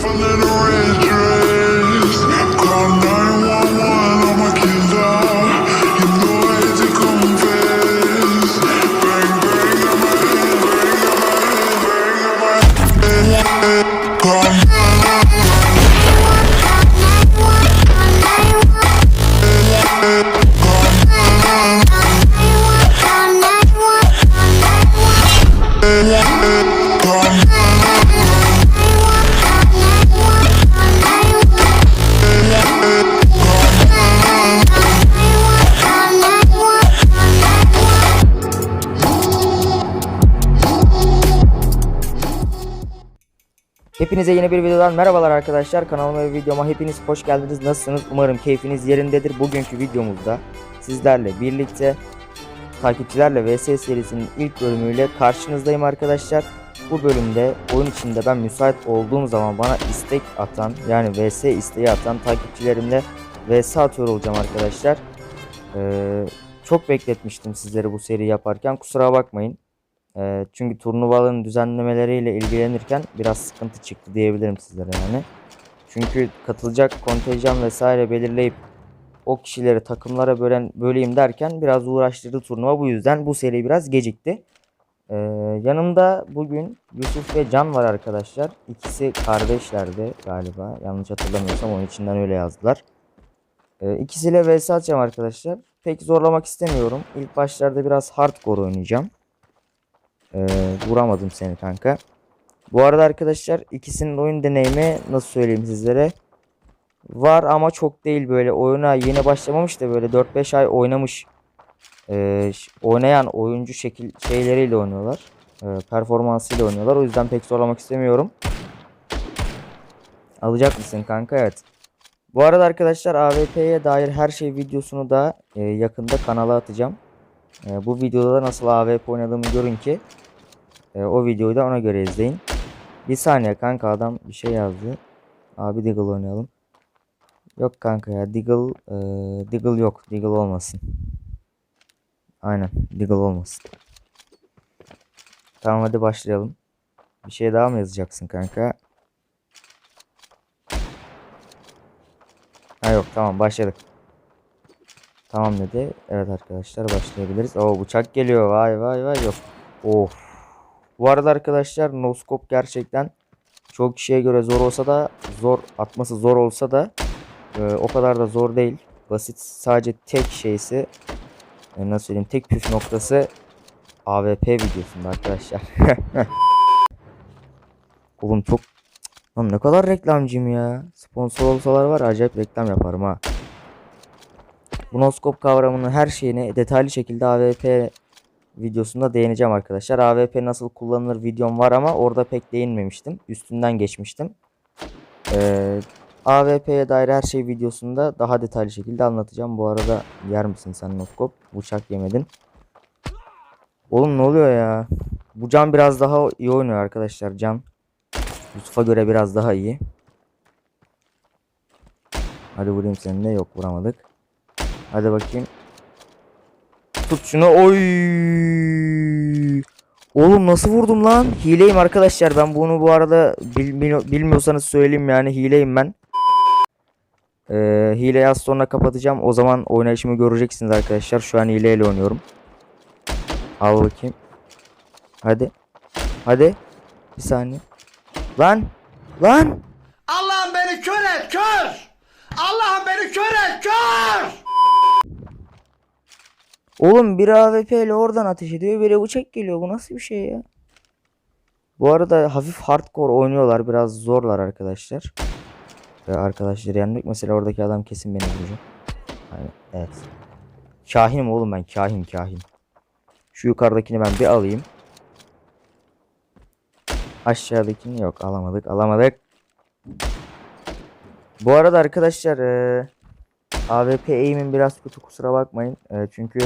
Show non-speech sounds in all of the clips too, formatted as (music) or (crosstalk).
From the red dress. Hepinize yeni bir videodan merhabalar arkadaşlar. Kanalıma ve videoma hepiniz hoş geldiniz. Nasılsınız? Umarım keyfiniz yerindedir. Bugünkü videomuzda sizlerle birlikte takipçilerle VS serisinin ilk bölümüyle karşınızdayım arkadaşlar. Bu bölümde oyun içinde ben müsait olduğum zaman bana istek atan yani VS isteği atan takipçilerimle VS atıyor olacağım arkadaşlar. Ee, çok bekletmiştim sizleri bu seri yaparken kusura bakmayın. Ee, çünkü turnuvaların düzenlemeleriyle ilgilenirken biraz sıkıntı çıktı diyebilirim sizlere yani. Çünkü katılacak kontenjan vesaire belirleyip o kişileri takımlara bölen böleyim derken biraz uğraştırdı turnuva. Bu yüzden bu seri biraz gecikti. Ee, yanımda bugün Yusuf ve Can var arkadaşlar. İkisi kardeşlerdi galiba. Yanlış hatırlamıyorsam onun içinden öyle yazdılar. Ee, ikisiyle vs atacağım arkadaşlar. Pek zorlamak istemiyorum. İlk başlarda biraz hardcore oynayacağım. Ee, vuramadım seni kanka. Bu arada arkadaşlar ikisinin oyun deneyimi nasıl söyleyeyim sizlere. Var ama çok değil böyle oyuna yeni başlamamış da böyle 4-5 ay oynamış. Ee, oynayan oyuncu şekil şeyleriyle oynuyorlar. Ee, performansıyla oynuyorlar. O yüzden pek zorlamak istemiyorum. Alacak mısın kanka? Evet. Bu arada arkadaşlar AWP'ye dair her şey videosunu da e, yakında kanala atacağım. E, bu videoda da nasıl AWP oynadığımı görün ki e, o videoyu da ona göre izleyin. Bir saniye kanka adam bir şey yazdı. Abi Deagle oynayalım. Yok kanka ya Deagle e, Deagle yok. Deagle olmasın. Aynen Deagle olmasın. Tamam hadi başlayalım. Bir şey daha mı yazacaksın kanka? Ha yok tamam başladık. Tamam dedi. Evet arkadaşlar başlayabiliriz. Oo bıçak geliyor. Vay vay vay yok. Of. Bu arada arkadaşlar noskop gerçekten çok kişiye göre zor olsa da zor atması zor olsa da e, o kadar da zor değil. Basit sadece tek şeysi e, nasıl söyleyeyim tek püf noktası AWP videosunda arkadaşlar. (laughs) Oğlum çok Lan ne kadar reklamcıyım ya. Sponsor olsalar var acayip reklam yaparım ha. Bu noskop kavramının her şeyini detaylı şekilde AWP videosunda değineceğim arkadaşlar. AWP nasıl kullanılır videom var ama orada pek değinmemiştim. Üstünden geçmiştim. Ee, AWP'ye dair her şey videosunda daha detaylı şekilde anlatacağım. Bu arada yer misin sen noskop? Bıçak yemedin. Oğlum ne oluyor ya? Bu can biraz daha iyi oynuyor arkadaşlar. Can Yusuf'a göre biraz daha iyi. Hadi vurayım seni de. Yok vuramadık. Hadi bakayım. Tut şunu. Oy! Oğlum nasıl vurdum lan? Hileyim arkadaşlar. Ben bunu bu arada bil- bil- bilmiyorsanız söyleyeyim yani hileyim ben. Ee, hileyi az sonra kapatacağım. O zaman oynayışımı göreceksiniz arkadaşlar. Şu an hileyle oynuyorum. Al bakayım. Hadi. Hadi. Bir saniye. Lan. Lan. Allah'ım beni kör et kör! Allah'ım beni kör et kör! Oğlum bir AWP ile oradan ateş ediyor. Biri bıçak geliyor. Bu nasıl bir şey ya? Bu arada hafif hardcore oynuyorlar. Biraz zorlar arkadaşlar. Ve arkadaşları yenmek. Mesela oradaki adam kesin beni vuracak. Yani, evet. Kahinim oğlum ben. Kahin kahin. Şu yukarıdakini ben bir alayım. Aşağıdakini yok. Alamadık. Alamadık. Bu arada arkadaşlar eee AWP aim'im biraz kötü kusura bakmayın. Eee, çünkü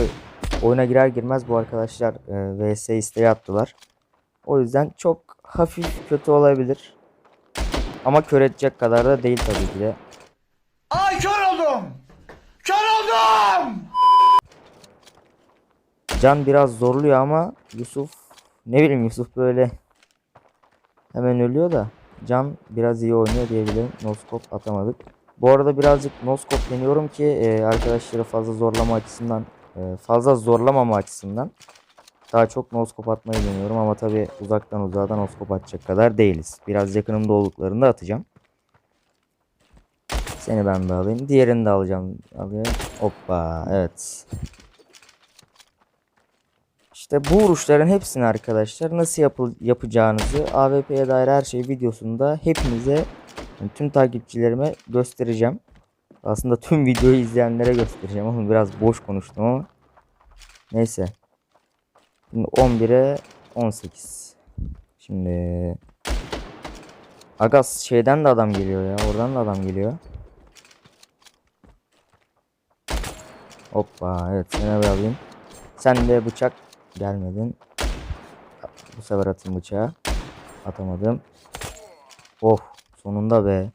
oyuna girer girmez bu arkadaşlar eee, VS isteği attılar. O yüzden çok hafif kötü olabilir. Ama kör edecek kadar da değil tabii ki de. Ay kör oldum! Kör oldum! Can biraz zorluyor ama Yusuf ne bileyim Yusuf böyle hemen ölüyor da Can biraz iyi oynuyor diyebilirim. Noskop atamadık. Bu arada birazcık noskop deniyorum ki e, arkadaşları fazla zorlama açısından e, fazla zorlamama açısından daha çok noskop atmayı deniyorum ama tabi uzaktan uzağa noskop atacak kadar değiliz. Biraz yakınımda olduklarında atacağım. Seni ben de alayım. Diğerini de alacağım. Alayım. Hoppa. Evet. İşte bu vuruşların hepsini arkadaşlar nasıl yapıl yapacağınızı AWP'ye dair her şey videosunda hepinize yani tüm takipçilerime göstereceğim. Aslında tüm (laughs) videoyu izleyenlere göstereceğim ama biraz boş konuştum ama. Neyse. Şimdi 11'e 18. Şimdi Agas şeyden de adam geliyor ya. Oradan da adam geliyor. Hoppa evet seni bir alayım. Sen de bıçak gelmedin. Bu sefer atayım bıçağı. Atamadım. Oh sonunda be.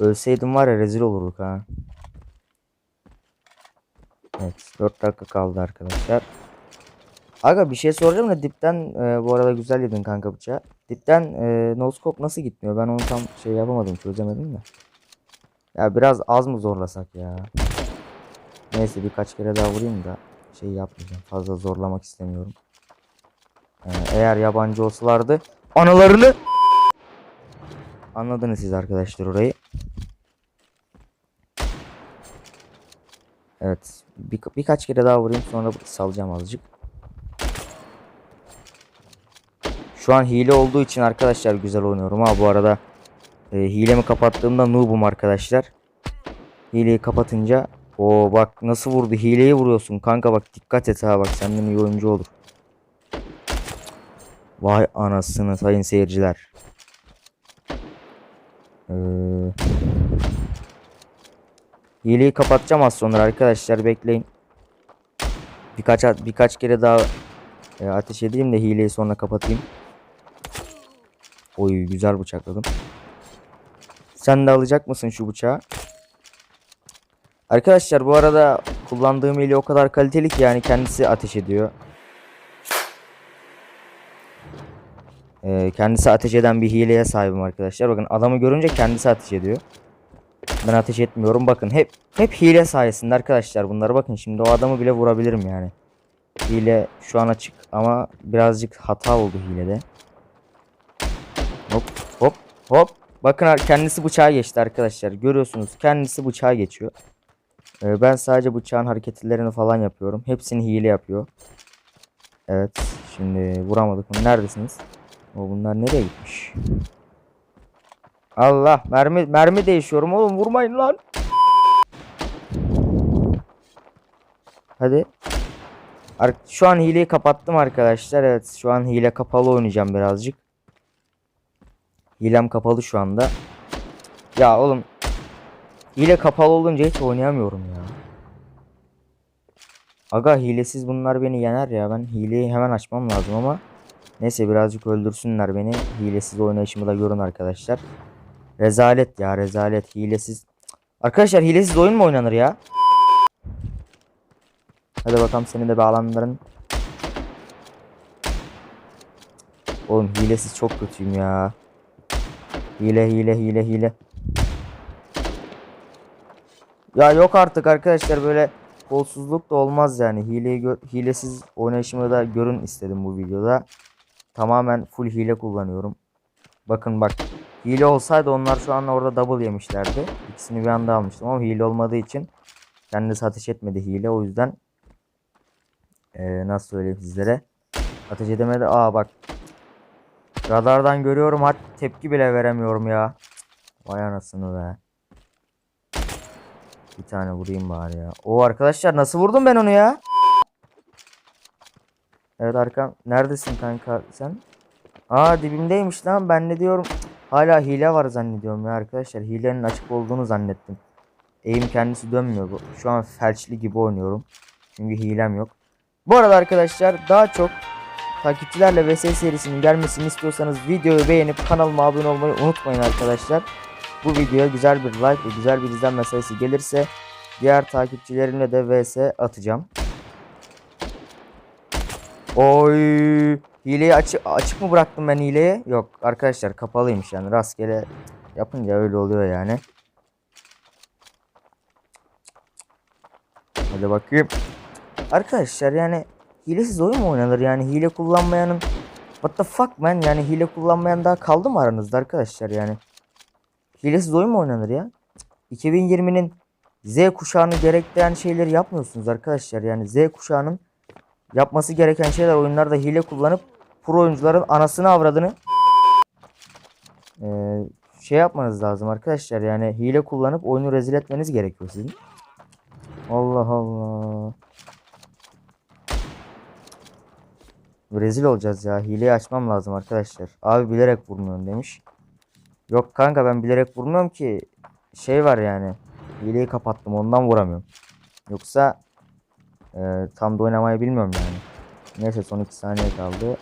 Ölseydim var ya rezil olurduk ha. Evet 4 dakika kaldı arkadaşlar. Aga bir şey soracağım da dipten e, bu arada güzel yedin kanka bıçağı. Dipten e, noskop nasıl gitmiyor? Ben onu tam şey yapamadım çözemedim de. Ya biraz az mı zorlasak ya? Neyse birkaç kere daha vurayım da şey yapmayacağım. Fazla zorlamak istemiyorum. Ee, eğer yabancı olsalardı analarını anladınız siz arkadaşlar orayı. Evet. Bir, birkaç kere daha vurayım sonra salacağım azıcık. Şu an hile olduğu için arkadaşlar güzel oynuyorum ha bu arada. E, hilemi kapattığımda noob'um arkadaşlar. Hileyi kapatınca o bak nasıl vurdu hileyi vuruyorsun kanka bak dikkat et ha bak senden iyi oyuncu olur. Vay anasını sayın seyirciler. Ee, hileyi kapatacağım az sonra arkadaşlar bekleyin. Birkaç birkaç kere daha e, ateş edeyim de hileyi sonra kapatayım. Oy güzel bıçakladım. Sen de alacak mısın şu bıçağı? Arkadaşlar bu arada kullandığım hile o kadar kaliteli ki yani kendisi ateş ediyor. Ee, kendisi ateş eden bir hileye sahibim arkadaşlar. Bakın adamı görünce kendisi ateş ediyor. Ben ateş etmiyorum. Bakın hep hep hile sayesinde arkadaşlar bunları bakın şimdi o adamı bile vurabilirim yani. Hile şu an açık ama birazcık hata oldu hilede. Hop hop hop. Bakın kendisi bıçağa geçti arkadaşlar. Görüyorsunuz kendisi bıçağa geçiyor. Ee, ben sadece bıçağın hareketlerini falan yapıyorum. Hepsini hile yapıyor. Evet. Şimdi vuramadık mı? Neredesiniz? O bunlar nereye gitmiş? Allah mermi mermi değişiyorum oğlum vurmayın lan. Hadi. Şu an hileyi kapattım arkadaşlar. Evet şu an hile kapalı oynayacağım birazcık. Hilem kapalı şu anda. Ya oğlum Hile kapalı olunca hiç oynayamıyorum ya. Aga hilesiz bunlar beni yener ya. Ben hileyi hemen açmam lazım ama. Neyse birazcık öldürsünler beni. Hilesiz oynayışımı da görün arkadaşlar. Rezalet ya rezalet. Hilesiz. Arkadaşlar hilesiz oyun mu oynanır ya? Hadi bakalım senin de bağlanların. Oğlum hilesiz çok kötüyüm ya. Hile hile hile hile. Ya yok artık arkadaşlar böyle kolsuzluk da olmaz yani. Hileyi gö- hilesiz oynayışımı da görün istedim bu videoda. Tamamen full hile kullanıyorum. Bakın bak. Hile olsaydı onlar şu an orada double yemişlerdi. İkisini bir anda almıştım ama hile olmadığı için kendisi ateş etmedi hile. O yüzden ee, nasıl söyleyeyim sizlere. Ateş edemedi. Aa bak. Radardan görüyorum hatta tepki bile veremiyorum ya. Vay anasını be. Bir tane vurayım bari ya. O arkadaşlar nasıl vurdum ben onu ya? Evet arkam. Neredesin kanka sen? Aa dibimdeymiş lan. Ben ne diyorum? Hala hile var zannediyorum ya arkadaşlar. Hilenin açık olduğunu zannettim. Eğim kendisi dönmüyor. bu. Şu an felçli gibi oynuyorum. Çünkü hilem yok. Bu arada arkadaşlar daha çok takipçilerle VS serisinin gelmesini istiyorsanız videoyu beğenip kanalıma abone olmayı unutmayın arkadaşlar. Bu videoya güzel bir like ve güzel bir izlenme sayısı gelirse diğer takipçilerimle de vs atacağım. Oy Hileyi açık açık mı bıraktım ben hileyi? Yok arkadaşlar kapalıymış yani rastgele yapınca öyle oluyor yani. Hadi bakayım. Arkadaşlar yani hilesiz oyun mu oynanır yani hile kullanmayanın What the fuck man yani hile kullanmayan daha kaldı mı aranızda arkadaşlar yani? Hilesiz oyun mu oynanır ya? 2020'nin Z kuşağını gerektiren şeyleri yapmıyorsunuz arkadaşlar yani Z kuşağının yapması gereken şeyler oyunlarda hile kullanıp pro oyuncuların anasını avradını eee, şey yapmanız lazım arkadaşlar yani hile kullanıp oyunu rezil etmeniz gerekiyor sizin. Allah Allah. Rezil olacağız ya. Hileyi açmam lazım arkadaşlar. Abi bilerek vurmuyorsun demiş. Yok kanka ben bilerek vurmuyorum ki. Şey var yani. Hileyi kapattım ondan vuramıyorum. Yoksa e, tam da oynamayı bilmiyorum yani. Neyse son 2 saniye kaldı.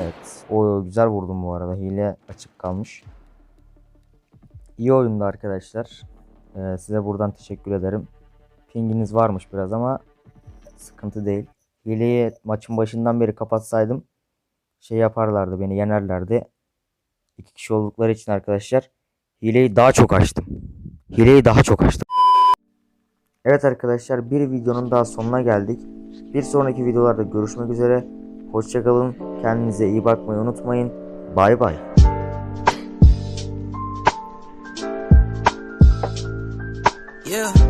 Evet. O güzel vurdum bu arada. Hile açık kalmış. İyi oyundu arkadaşlar. E, size buradan teşekkür ederim. Pinginiz varmış biraz ama sıkıntı değil. Hileyi maçın başından beri kapatsaydım şey yaparlardı beni yenerlerdi. İki kişi oldukları için arkadaşlar hileyi daha çok açtım. Hileyi daha çok açtım. Evet arkadaşlar bir videonun daha sonuna geldik. Bir sonraki videolarda görüşmek üzere. Hoşçakalın. Kendinize iyi bakmayı unutmayın. Bay bay. Yeah.